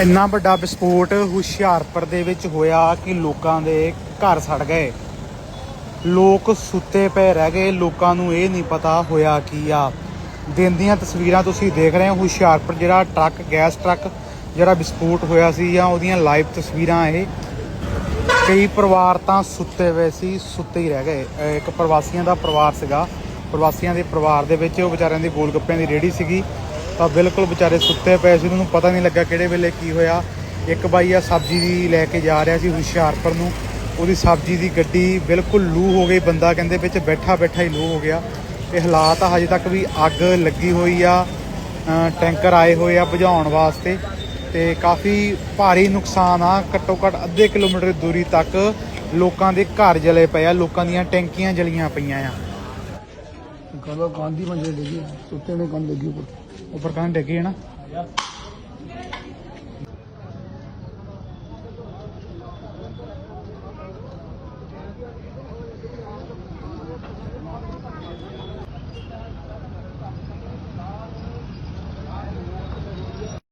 ਇੰਨਾ ਵੱਡਾ ਵਿਸਫੋਟ ਹੁਸ਼ਿਆਰਪੁਰ ਦੇ ਵਿੱਚ ਹੋਇਆ ਕਿ ਲੋਕਾਂ ਦੇ ਘਰ ਸੜ ਗਏ। ਲੋਕ ਸੁੱਤੇ ਪਏ ਰਹਿ ਗਏ। ਲੋਕਾਂ ਨੂੰ ਇਹ ਨਹੀਂ ਪਤਾ ਹੋਇਆ ਕੀ ਆ। ਦਿਨ ਦੀਆਂ ਤਸਵੀਰਾਂ ਤੁਸੀਂ ਦੇਖ ਰਹੇ ਹੋ। ਹੁਸ਼ਿਆਰਪੁਰ ਜਿਹੜਾ ਟਰੱਕ, ਗੈਸ ਟਰੱਕ ਜਿਹੜਾ ਵਿਸਫੋਟ ਹੋਇਆ ਸੀ ਜਾਂ ਉਹਦੀਆਂ ਲਾਈਵ ਤਸਵੀਰਾਂ ਇਹ, ਕਈ ਪਰਿਵਾਰ ਤਾਂ ਸੁੱਤੇ ਹੋਏ ਸੀ, ਸੁੱਤੇ ਹੀ ਰਹਿ ਗਏ। ਇੱਕ ਪ੍ਰਵਾਸੀਆਂ ਦਾ ਪਰਿਵਾਰ ਸੀਗਾ। ਪ੍ਰਵਾਸੀਆਂ ਦੇ ਪਰਿਵਾਰ ਦੇ ਵਿੱਚ ਉਹ ਵਿਚਾਰਿਆਂ ਦੀ ਗੋਲਗੱਪਿਆਂ ਦੀ ਰੇੜੀ ਸੀਗੀ। ਤਾਂ ਬਿਲਕੁਲ ਵਿਚਾਰੇ ਸੁੱਤੇ ਪਏ ਸੀ, ਉਹਨਾਂ ਨੂੰ ਪਤਾ ਨਹੀਂ ਲੱਗਾ ਕਿਹੜੇ ਵੇਲੇ ਕੀ ਹੋਇਆ। ਇੱਕ ਬਾਈ ਆ ਸਬਜ਼ੀ ਦੀ ਲੈ ਕੇ ਜਾ ਰਿਹਾ ਸੀ ਹੁਸ਼ਿਆਰਪੁਰ ਨੂੰ। ਉਹਦੀ ਸਬਜ਼ੀ ਦੀ ਗੱਡੀ ਬਿਲਕੁਲ ਲੂ ਹੋ ਗਈ, ਬੰਦਾ ਕਹਿੰਦੇ ਵਿੱਚ ਬੈਠਾ ਬੈਠਾ ਹੀ ਲੂ ਹੋ ਗਿਆ। ਇਹ ਹਾਲਾਤ ਆ ਹਜੇ ਤੱਕ ਵੀ ਅੱਗ ਲੱਗੀ ਹੋਈ ਆ ਟੈਂਕਰ ਆਏ ਹੋਏ ਆ ਬੁਝਾਉਣ ਵਾਸਤੇ। ਤੇ ਕਾਫੀ ਭਾਰੀ ਨੁਕਸਾਨ ਆ, ਘੱਟੋ ਘੱਟ ਅੱਧੇ ਕਿਲੋਮੀਟਰ ਦੂਰੀ ਤੱਕ ਲੋਕਾਂ ਦੇ ਘਰ ਜਲੇ ਪਏ ਆ, ਲੋਕਾਂ ਦੀਆਂ ਟੈਂਕੀਆਂ ਜਲੀਆਂ ਪਈਆਂ ਆ। कल कांदी मंजे लगी सुते में कान लगी ऊपर ऊपर कान ढकी है ना